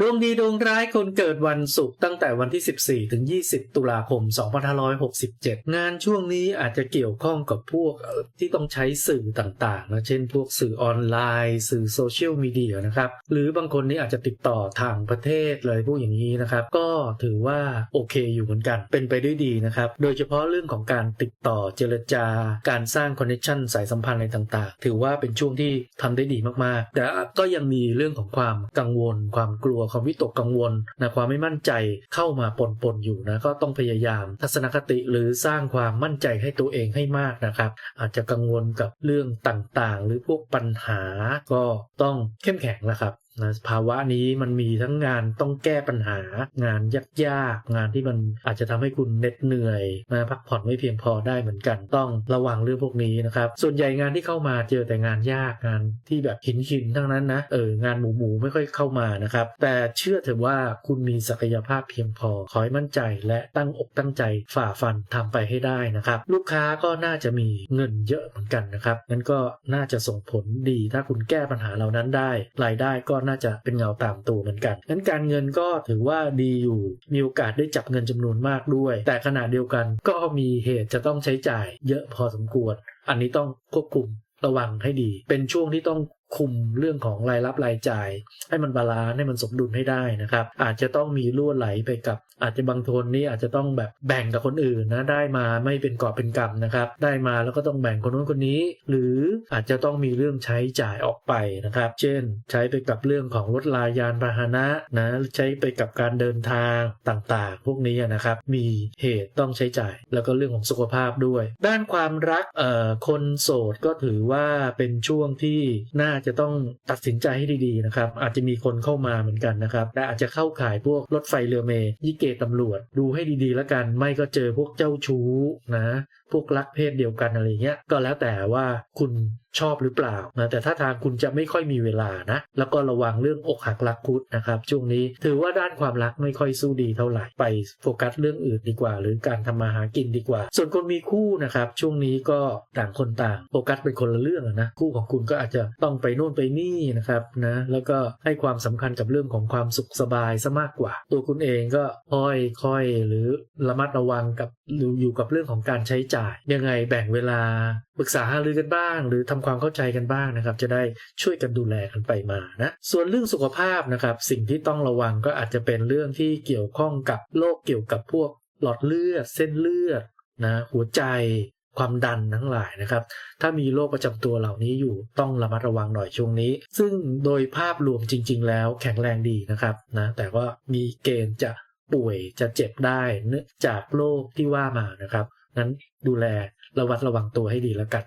ดวงดีดวงร้ายคนเกิดวันศุกร์ตั้งแต่วันที่ 14 ถึง 20 ตุลาคม 2567 งานช่วงนี้อาจจะเกี่ยวข้องกับพวกที่ต้องใช้สื่อต่างๆนะเช่น พวกสื่อออนไลน์ สื่อโซเชียลมีเดียนะครับ หรือบางคนนี่อาจจะติดต่อทางประเทศเลยพวกอย่างนี้นะครับ ก็ถือว่าโอเคอยู่เหมือนกัน เป็นไปด้วยดีนะครับ โดยเฉพาะเรื่องของการติดต่อเจรจาการสร้างคอนเนคชันสายสัมพันธ์อะไรต่างๆ ถือว่าเป็นช่วงที่ทำได้ดีมากๆ แต่ก็ยังมีเรื่องของความกังวลความกลัวความวิตกกังวลนะความไม่มั่นใจเข้ามาปนๆอยู่นะก็ต้องพยายามทัศนคติหรือสร้างความมั่นใจให้ตัวเองให้มากนะครับ อาจจะกังวลกับเรื่องต่างๆ หรือพวกปัญหาก็ต้องเข้มแข็งนะครับ ภาวะนี้มันมีทั้งงานต้องแก้ปัญหางานยากๆงานที่มันอาจจะทำให้คุณเหน็ดเหนื่อยนะพักผ่อนไม่เพียงพอได้เหมือนกันต้องระวังเรื่องพวกนี้นะครับส่วนใหญ่งานที่เข้ามาเจอแต่งานยากงานที่แบบหินหินทั้งนั้นนะเอองานหมูหมูๆไม่ค่อยเข้ามานะครับแต่เชื่อเถอะว่าคุณมีศักยภาพเพียงพอขอให้มั่นใจและตั้งอกตั้งใจฝ่าฟันทำไปให้ได้นะครับ ลูกค้าก็น่าจะมีเงินเยอะเหมือนกันนะครับงั้นก็น่าจะส่งผลดีถ้าคุณแก้ปัญหาเหล่านั้นได้รายได้ก็น่าจะเป็นเงาตามตัวเหมือนกันงั้นการเงินก็ถือว่าดีอยู่ มีโอกาสได้จับเงินจำนวนมากด้วย แต่ขณะเดียวกันก็มีเหตุจะต้องใช้จ่ายเยอะพอสมควร อันนี้ต้องควบคุมระวังให้ดี เป็นช่วงที่ต้อง คุมเรื่องของรายรับรายจ่าย ให้มันบาลานซ์ให้มันสมดุลให้ได้นะครับ อาจจะต้องมีรั่วไหลไปกับ อาจจะบางคนนี่อาจจะต้องแบบแบ่งกับคนอื่นนะได้มาไม่เป็นกอบเป็นกำนะครับ ได้มาแล้วก็ต้องแบ่งคนนู้นคนนี้ หรืออาจจะต้องมีเรื่องใช้จ่ายออกไปนะครับ เช่น ใช้ไปกับเรื่องของรถลายานพาหนะนะใช้ไปกับการเดินทางต่างๆ พวกนี้นะครับ มีเหตุต้องใช้จ่าย แล้วก็เรื่องของสุขภาพด้วย ด้านความรักเอ่อคนโสดก็ถือว่าเป็นช่วงที่น่าจะต้องตัดสินใจให้ดีๆนะครับ อาจจะมีคนเข้ามาเหมือนกันนะครับและอาจจะเข้าข่ายพวกรถไฟเรือเมย์ยิเกตำรวจ ดูให้ดีๆแล้วกัน ไม่ก็เจอพวกเจ้าชู้นะพวกรักเพศเดียวกันอะไรเงี้ยก็แล้วแต่ว่าคุณชอบหรือเปล่านะแต่ถ้าทางคุณจะไม่ค่อยมีเวลานะ แล้วก็ระวังเรื่องอกหักรักคุดนะครับช่วงนี้ถือว่าด้านความรักไม่ค่อยสู้ดีเท่าไหร่ไปโฟกัสเรื่องอื่นดีกว่า หรือการทำมาหากินดีกว่า ส่วนคนมีคู่นะครับช่วงนี้ก็ต่างคนต่างโฟกัสเป็นคนละเรื่องนะคู่ของคุณก็อาจจะต้องไปโน่นไปนี่นะครับนะแล้วก็ให้ความสำคัญกับเรื่องของความสุขสบายซะมากกว่า ตัวคุณเองก็ค่อยค่อยหรือระมัดระวังกับอยู่กับเรื่องของการใช้จ่าย ยังไงแบ่งเวลาปรึกษาหารือกันบ้าง หรือทำความเข้าใจกันบ้างนะครับ จะได้ช่วยกันดูแลกันไปมานะส่วนเรื่องสุขภาพนะครับสิ่งที่ต้องระวังก็อาจจะเป็นเรื่องที่เกี่ยวข้องกับโรคเกี่ยวกับพวกหลอดเลือด เส้นเลือดนะหัวใจความดันทั้งหลายนะครับ ถ้ามีโรคประจำตัวเหล่านี้อยู่ต้องระมัดระวังหน่อยช่วงนี้ ซึ่งโดยภาพรวมจริง ๆ แล้วแข็งแรงดีนะครับนะแต่ว่ามีเกณฑ์จะป่วยจะเจ็บได้เนื่องจากโรคที่ว่ามานะครับ นั้นดูแลระวัดระวังตัวให้ดีแล้วกัน